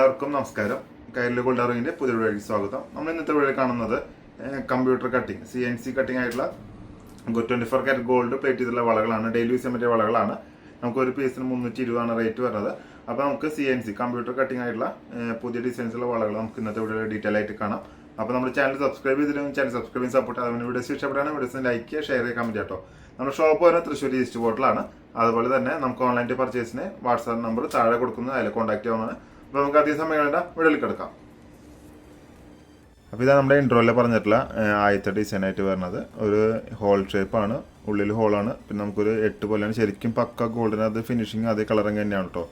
എല്ലാവർക്കും നമസ്കാരം. കയറിലെ ഗോൾഡ് അറിവിന്റെ പുതിയ വീഡിയോയ്ക്ക് സ്വാഗതം. നമ്മൾ ഇന്നത്തെ വീഡിയോ കാണുന്നത് computer cutting C N C cutting ആയിട്ടുള്ള twenty four carat gold plate ചെയ്തുള്ള വളകളാണ്. ഡെയിലി യൂസ് ചെയ്യാൻ പറ്റിയ വളകളാണ്. നമുക്ക് ഒരു പീസിന് മുന്നൂറ്റി ഇരുപതാണ് റേറ്റ് വരുന്നത്. അപ്പോൾ നമുക്ക് C N C computer cutting ആയിട്ടുള്ള പുതിയ ഡിസൈൻസുള്ള വളകൾ നമുക്ക് ഇന്നത്തെ വീഡിയോ ഡീറ്റെയിൽ ആയിട്ട് കാണാം. അപ്പോൾ നമ്മുടെ ചാനൽ സബ്സ്ക്രൈബ് ചെയ്തില്ലെങ്കിൽ ചാനൽ സബ്സ്ക്രൈബ് സപ്പോർട്ട് അതുപോലെ വീഡിയോസ് ഇഷ്ടപ്പെട്ടാണ് വീഡിയോസ് ലൈക്ക് ചെയ്യുക ഷെയർ ചെയ്യുക കമന്റ് കേട്ടോ. നമ്മുടെ ഷോപ്പ് വരുന്നത് തൃശ്ശൂർ ഈസ്റ്റ് ബോട്ടിലാണ് അതുപോലെ തന്നെ നമുക്ക് ഓൺലൈൻ പർച്ചേസിന് വാട്സാപ്പ് നമ്പർ താഴെ കൊടുക്കുന്നത് അതിൽ കോൺടാക്ട് ചെയ്യാവുന്നതാണ്. അപ്പോൾ നമുക്ക് അധികം സമയം വേണ്ട. വീഡിയോയിൽ കിടക്കാം. അപ്പോൾ ഇതാ നമ്മുടെ ഇൻട്രോയിൽ പറഞ്ഞിട്ടുള്ള ആദ്യത്തെ ഡിസൈൻ ആയിട്ട് വരുന്നത്. ഒരു ഹോൾ ഷേപ്പാണ് ഉള്ളിൽ ഹോളാണ് പിന്നെ നമുക്കൊരു എട്ട് പോലെയാണ്. ശരിക്കും പക്ക ഗോൾഡിന് അത് ഫിനിഷിങ് അതേ കളറും തന്നെയാണ് കേട്ടോ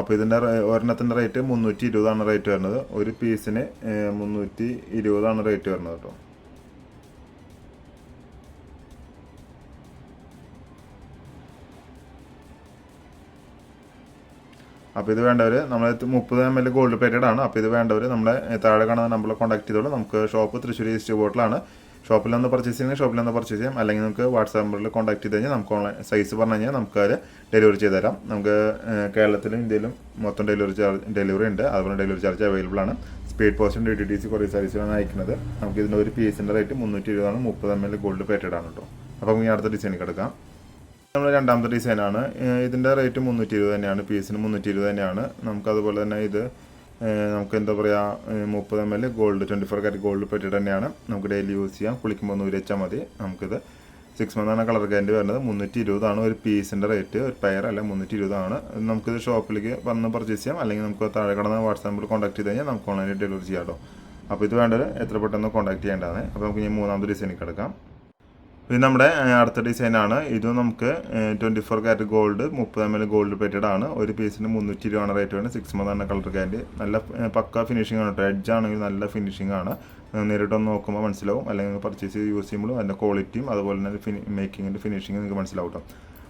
അപ്പോൾ ഇതിന്റെ ഒരെണ്ണത്തിന്റെ റേറ്റ് മുന്നൂറ്റി ഇരുപതാണ് റേറ്റ് വരുന്നത്. ഒരു പീസിന് മുന്നൂറ്റി ഇരുപതാണ് റേറ്റ് വരുന്നത് കേട്ടോ അപ്പോൾ ഇത് വേണ്ടവർ നമ്മൾ മുപ്പത് എം എൽ ഗോൾഡ് പ്ലേറ്റഡ് ആണ്. അപ്പോൾ ഇത് വേണ്ടവർ നമ്മളെ താഴെ കാണുന്ന നമ്പറിൽ കോൺടാക്ട് ചെയ്തോളൂ. നമുക്ക് ഷോപ്പ് തൃശ്ശൂർ ഈസ്റ്റ് ബോട്ടിലാണ് ഷോപ്പിൽ നിന്ന് പർച്ചേസ് ചെയ്യുന്നത് ഷോപ്പിൽ നിന്ന് പർച്ചേസ് ചെയ്യാം. അല്ലെങ്കിൽ നമുക്ക് വാട്സാപ്പ് നമ്പറിൽ കോൺടാക്ട് ചെയ്ത് കഴിഞ്ഞാൽ നമുക്ക് ഓൺലൈൻ സൈസ് പറഞ്ഞു കഴിഞ്ഞാൽ നമുക്ക് അത് ഡെലിവറി ചെയ്ത് തരാം. നമുക്ക് കേരളത്തിലും ഇന്ത്യയിലും മൊത്തം ഡെലിവറി ചാർജ് ഡെലിവറി ഉണ്ട്. അതുപോലെ ഡെലിവറി ചാർജ് അവൈലബിൾ ആണ്. സ്പീഡ് പോസ്റ്റും ഡി ടി സി കുറേ സർവീസിലാണ് അയക്കുന്നത്. നമുക്ക് ഇതിന്റെ ഒരു പീസിന്റെ റേറ്റ് മുന്നൂറ്റി ഇരുപതാണ്. മുപ്പത് എം എൽ ഗോൾഡ് പേറ്റഡ് ആണ് കേട്ടോ അപ്പോൾ നമുക്ക് ഇനി അടുത്ത ഡിസൈനിൽ കിടക്കാം നമ്മൾ രണ്ടാമത്തെ ഡിസൈനാണ് ഇതിന്റെ റേറ്റ് മുന്നൂറ്റി ഇരുപത് തന്നെയാണ്. പീസിന് മുന്നൂറ്റി ഇരുപത് തന്നെയാണ്. നമുക്ക് അതുപോലെ തന്നെ ഇത് നമുക്ക് എന്താ പറയുക മുപ്പത് M L gold twenty four carat gold പറ്റിയിട്ട് തന്നെയാണ്. നമുക്ക് ഡെയിലി യൂസ് ചെയ്യാം. കുളിക്കുമ്പോൾ ഒന്ന് ഉരച്ചാൽ മതി. നമുക്കിത് സിക്സ് മന്താണ് കളർ ഗ്യാരന്റി വരുന്നത്. മുന്നൂറ്റി ഇരുപതാണ് ഒരു പീസിന്റെ റേറ്റ് ഒരു പെയർ അല്ല മുന്നൂറ്റി ഇരുപതാണ് നമുക്കിത് ഷോപ്പിലേക്ക് വന്ന് പർച്ചേസ് ചെയ്യാം. അല്ലെങ്കിൽ നമുക്ക് താഴെ കടന്ന് വാട്സാപ്പ് നമ്പർ കോൺടാക്ട് ചെയ്ത് കഴിഞ്ഞാൽ നമുക്ക് ഓൺലൈനിൽ ഡെലിവറി ചെയ്യാം കേട്ടോ അപ്പോൾ ഇത് വേണ്ടത് എത്ര പെട്ടെന്ന് കോൺടാക്ട് ചെയ്യേണ്ടതാണ്. അപ്പോൾ നമുക്ക് ഇനി മൂന്നാമത്തെ ഡിസൈനിൽ കിടക്കാം. ഇത് നമ്മുടെ അടുത്ത ഡിസൈനാണ്. ഇത് നമുക്ക് ട്വന്റി ഫോർ കാരറ്റ് ഗോൾഡ് മുപ്പത് എം എൽ ഗോൾഡ് പ്ലേറ്റഡ് ആണ്. ഒരു പീസിന് മുന്നൂറ്റി രൂപയാണ് റേറ്റ് വരുന്നത് സിക്സ് മന്ത് ആണ് കളർ ക്യാൻഡ് നല്ല പക്ക ഫിനിഷിംഗ് ആണ് കേട്ടോ. എഡ്ജ് ആണെങ്കിൽ നല്ല ഫിനിഷിംഗ് ആണ്. നേരിട്ട് നേരിട്ടൊന്ന് നോക്കുമ്പോൾ മനസ്സിലാവും. അല്ലെങ്കിൽ പർച്ചേസ് ചെയ്ത് യൂസ് ചെയ്യുമ്പോഴും അതിന്റെ ക്വാളിറ്റിയും അതുപോലെ തന്നെ ഫിനി മേക്കിങ്ങിന്റെ ഫിനിഷിംഗ് നിങ്ങൾക്ക് മനസ്സിലാവും കേട്ടോ.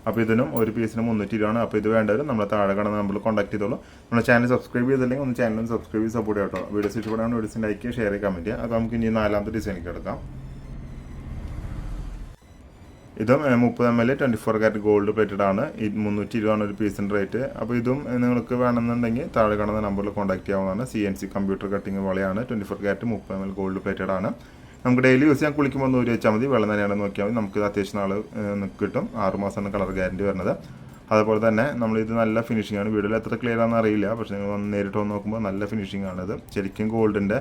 അപ്പോൾ ഇതിനും ഒരു പീസിന് മുന്നൂറ്റി രൂപയാണ് അപ്പോൾ ഇത് വേണ്ടവർ നമ്മളെ താഴെ കാണുന്ന നമ്മൾ കോൺടാക്ട് ചെയ്തോളൂ. നമ്മുടെ ചാനൽ സബ്സ്ക്രൈബ് ചെയ്തില്ലെങ്കിൽ ഒന്ന് ചാനലും സബ്സ്ക്രൈബ് ചെയ്ത് സപ്പോർട്ട് ചെയ്യട്ടോ വീഡിയോസ് ഇഷ്ടപ്പെടാൻ വീഡിയോസ് ലൈക്ക് ഷെയർ കമന്റ് ചെയ്യുക അപ്പോൾ നമുക്ക് ഇനി നാലാമത്തെ ഡിസൈനിലേക്ക് എടുക്കാം. ഇതും മുപ്പത് M L twenty four carat gold plated ആണ്. മുന്നൂറ്റി ഇരുപതാണ് ഒരു പീസിന്റെ റേറ്റ് അപ്പോൾ ഇതും നിങ്ങൾക്ക് വേണമെന്നുണ്ടെങ്കിൽ താഴെ കാണുന്ന നമ്പറിൽ കോൺടാക്ട് ചെയ്യാവുന്നതാണ്. C N C computer cutting വളയാണ് twenty four carat മുപ്പത് എം എൽ ഗോൾഡ് പ്ലേറ്റഡ് ആണ്. നമുക്ക് ഡെയിലി യൂസ് ചെയ്യാൻ കുളിക്കുമ്പോൾ ഒന്ന് വെച്ചാൽ മതി. വെള്ളം തന്നെയാണ് നോക്കിയാൽ മതി. നമുക്ക് ഇത് അത്യാവശ്യം നാൾ കിട്ടും. ആറുമാസമാണ് കളർ ഗ്യാരന്റി വരുന്നത്. അതുപോലെ തന്നെ നമ്മളിത് നല്ല ഫിനിഷിംഗ് ആണ്. വീഡിയോയിൽ എത്ര ക്ലിയർ ആണെന്ന് അറിയില്ല. പക്ഷേ നിങ്ങൾ നേരിട്ട് വന്ന് നോക്കുമ്പോൾ നല്ല ഫിനിഷിംഗ് ആണിത് ശരിക്കും ഗോൾഡിന്റെ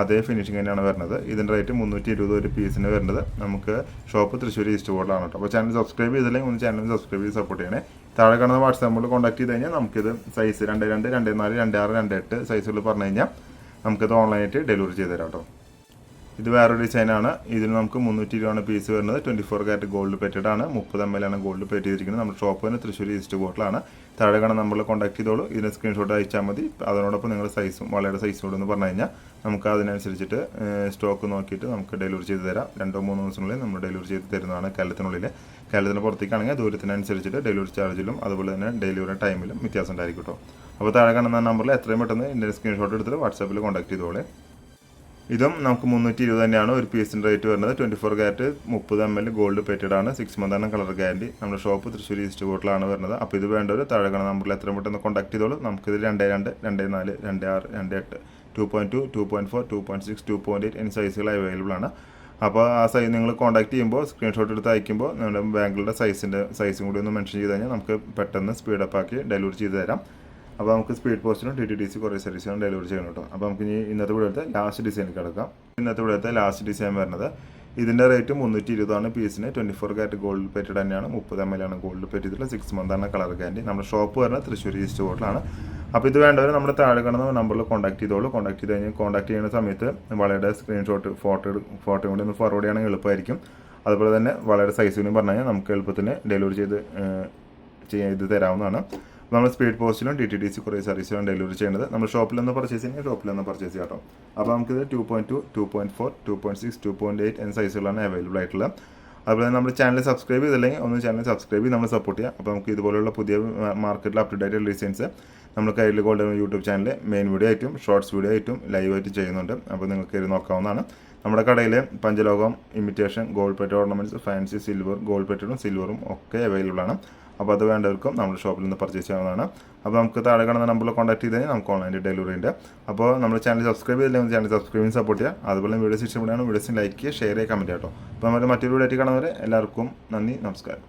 അതേ ഫിനിഷിംഗ് തന്നെയാണ് വരുന്നത്. ഇതിന്റെ റേറ്റ് മുന്നൂറ്റി ഇരുപത് ഒരു പീസിന് വരുന്നത്. നമുക്ക് ഷോപ്പ് തൃശ്ശൂർ ഈസ്റ്റ് ബോർഡിലാണ് കേട്ടോ. അപ്പോൾ ചാനൽ സബ്സ്ക്രൈബ് ചെയ്തില്ലെങ്കിൽ ഒന്ന് ചാനൽ സബ്സ്ക്രൈബ് ചെയ്ത് സപ്പോർട്ട് ചെയ്യണേ. താഴെ കാണുന്ന വാട്സാപ്പ് നമ്പറിൽ കോൺടാക്ട് ചെയ്ത് കഴിഞ്ഞാൽ നമുക്കിത് സൈസ് രണ്ട് രണ്ട് രണ്ട് നാല് രണ്ട് ആറ് രണ്ട് എട്ട് സൈസുകൾ പറഞ്ഞു കഴിഞ്ഞാൽ നമുക്കിത് ഓൺലൈനായിട്ട് ഡെലിവറി ചെയ്ത് തരാം കേട്ടോ. ഇത് വേറൊരു ഡിസൈനാണ് ഇതിന് നമുക്ക് മുന്നൂറ്റി ഇരുപതാണ് പീസ് വരുന്നത്. Twenty four carat gold plated ആണ്. മുപ്പത് എം എൽ ആണ് ഗോൾഡ് പ്ലേറ്റ് ചെയ്തിരിക്കുന്നത്. നമ്മുടെ ഷോപ്പ് തന്നെ തൃശ്ശൂർ ഈസ്റ്റ് ബോട്ടിലാണ് താഴെ കാണാൻ നമ്മൾ കോൺടാക്ട് ചെയ്തോളൂ. ഇതിന് സ്ക്രീൻഷോട്ട് അയച്ചാൽ മതി. അതിനോടൊപ്പം നിങ്ങൾ സൈസും വളയുടെ സൈസും കൂടെ എന്ന് പറഞ്ഞു കഴിഞ്ഞാൽ നമുക്ക് അതിനനുസരിച്ചിട്ട് സ്റ്റോക്ക് നോക്കിയിട്ട് നമുക്ക് ഡെലിവറി ചെയ്ത് തരാം. രണ്ടോ മൂന്നോ ദിവസത്തിനുള്ളിൽ നമ്മൾ ഡെലിവറി ചെയ്ത് തരുന്നതാണ് കേരളത്തിനുള്ളിൽ കേരളത്തിന് പുറത്തേക്കാണെങ്കിൽ ദൂരത്തിനനുസരിച്ചിട്ട് ഡെലിവറി ചാർജിലും അതുപോലെ തന്നെ ഡെലിവറി ടൈമിലും വ്യത്യാസം ഉണ്ടായിരിക്കും കേട്ടോ അപ്പോൾ താഴെ കാണുന്ന നമ്പറിൽ എത്രയും പെട്ടെന്ന് ഇതിന്റെ സ്ക്രീൻഷോട്ട് എടുത്തിട്ട് വാട്സാപ്പിൽ കോൺടാക്ട് ചെയ്തോളേ. ഇതും നമുക്ക് മുന്നൂറ്റി ഇരുപത് തന്നെയാണ് ഒരു പീസിന്റെ റേറ്റ് വരുന്നത്. ട്വന്റി ഫോർ ക്യാരറ്റ് മുപ്പത് എം എൽ ഗോൾഡ് പെറ്റഡ് ആണ്. സിക്സ് മന്ത് ആണ് കളർ ഗ്യാരന്റി നമ്മുടെ ഷോപ്പ് തൃശ്ശൂർ ഈസ്റ്റ് ബോട്ടിലാണ് വരുന്നത്. അപ്പോൾ ഇത് വേണ്ടവർ താഴെ കാണുന്ന നമ്പറിൽ എത്രയും പെട്ടെന്ന് കോൺടാക്ട് ചെയ്തോളൂ. നമുക്കിത് രണ്ട് രണ്ട് രണ്ട് നാല് രണ്ട് ആറ് രണ്ട് എട്ട് two point two two point four two point six two point eight എന്നീ സൈസുകൾ അവൈലബിൾ ആണ്. അപ്പോൾ ആ സൈസ് നിങ്ങൾ കോൺടാക്ട് ചെയ്യുമ്പോൾ സ്ക്രീൻഷോട്ട് എടുത്ത് അയക്കുമ്പോൾ നിങ്ങളുടെ ബാങ്കുകളുടെ സൈസിന്റെ സൈസും കൂടി ഒന്ന് മെൻഷൻ ചെയ്ത് കഴിഞ്ഞാൽ നമുക്ക് പെട്ടെന്ന് സ്പീഡപ്പ് ആക്കി ഡെലിവറി ചെയ്ത് തരാം. അപ്പോൾ നമുക്ക് സ്പീഡ് പോസ്റ്റിനും ടി ടി ടി സി കുറേ സർവീസിനും ഡെലിവറി ചെയ്യണം കേട്ടോ. അപ്പോൾ നമുക്ക് ഇനി ഇന്നത്തെ വീഡിയോത്തെ ലാസ്റ്റ് ഡിസൈൻ കിടക്കാം. ഇന്നത്തെ വീഡിയോത്തെ ലാസ്റ്റ് ഡിസൈൻ വരുന്നത് ഇതിന്റെ റേറ്റ് മുന്നൂറ്റി ഇരുപതാണ് പീസിന് twenty four carat gold plated തന്നെയാണ്. മുപ്പത് എം എൽ ആണ് ഗോൾഡ് പ്ലേറ്റ് ചെയ്തിട്ടുള്ള സിക്സ് മന്താണ് കളർ കാൻഡി നമ്മുടെ ഷോപ്പ് വരുന്നത് തൃശ്ശൂർ ഈസ്റ്റ് ബോട്ടിലാണ് അപ്പോൾ ഇത് വേണ്ടവർ നമ്മുടെ താഴെ കാണുന്ന നമ്പറിൽ കോൺടാക്ട് ചെയ്തോളൂ. കോൺടാക്ട് ചെയ്ത് കഴിഞ്ഞ് കോൺടാക്ട് ചെയ്യുന്ന സമയത്ത് വളരെ സ്ക്രീൻഷോട്ട് ഫോട്ടോ ഫോട്ടോ കൂടി ഒന്ന് ഫോർവേഡ് ചെയ്യണമെങ്കിൽ എളുപ്പമായിരിക്കും. അതുപോലെ തന്നെ വളരെ സൈസ് പറഞ്ഞു കഴിഞ്ഞാൽ നമുക്ക് എളുപ്പത്തിന് ഡെലിവറി ചെയ്ത് ചെയ്ത് തരാവുന്നതാണ്. നമ്മൾ സ്പീഡ് പോസ്റ്റിലും ടി ടി ഡി സി കുറേ സർവീസിലും ഡെലിവറി ചെയ്യുന്നത്. നമ്മൾ ഷോപ്പിൽ നിന്ന് പർച്ചേസ് ചെയ്യുന്നത് ഷോപ്പിൽ നിന്ന് പർച്ചേസ് ചെയ്യാം കേട്ടോ. അപ്പോൾ നമുക്കിത് two point two two point four two point six two point eight എന്ന സൈസുകളാണ് അവൈലബിൾ ആയിട്ടുള്ളത്. അതുപോലെ നമ്മൾ ചാനൽ സബ്സ്ക്രൈബ് ചെയ്തില്ലെങ്കിൽ ഒന്ന് ചാനൽ സബ്സ്ക്രൈബ് ചെയ്ത് നമ്മൾ സപ്പോർട്ട് ചെയ്യാം. അപ്പോൾ നമുക്ക് ഇതുപോലുള്ള പുതിയ മാർക്കറ്റിൽ അപ് ടു ഡിസൈൻസ് നമ്മൾ കയ്യിൽ golden YouTube channel main video ആയിട്ടും ഷോർട്സ് വീഡിയോ ആയിട്ടും ലൈവ് ആയിട്ട് ചെയ്യുന്നുണ്ട്. അപ്പോൾ നിങ്ങൾക്ക് ഇത് നോക്കാവുന്നതാണ്. നമ്മുടെ കടയിൽ Panchalokam imitation gold plate ornaments fancy silver gold പെറ്ററും സിൽവറും ഒക്കെ അവൈലബിൾ ആണ്. അപ്പോൾ അത് വേണ്ടവർക്കും നമ്മുടെ ഷോപ്പിൽ നിന്ന് പർച്ചേസ് ചെയ്യാവുന്നതാണ്. അപ്പോൾ നമുക്ക് താഴെ കാണുന്ന നമ്പറിൽ കോൺടാക്ട് ചെയ്ത് നമുക്ക് ഓൺലൈൻ ഡെലിവറി ഉണ്ട്. അപ്പോൾ നമ്മുടെ ചാനൽ സബ്സ്ക്രൈബ് ചെയ്തില്ലെങ്കിൽ ചാനൽ സബ്സ്ക്രൈബ് സപ്പോർട്ട് ചെയ്യുക. അതുപോലെ വീഡിയോസ് ഇഷ്ടപ്പെടുകയാണ് വീഡിയോസിന് ലൈക്ക് ചെയ്യുക ഷെയർ ചെയ്യുക കമന്റ് കേട്ടോ. അപ്പോൾ നമ്മൾ മറ്റൊരു വീഡിയോ ആയിട്ട് കാണുന്നവരെ എല്ലാവർക്കും നന്ദി നമസ്കാരം.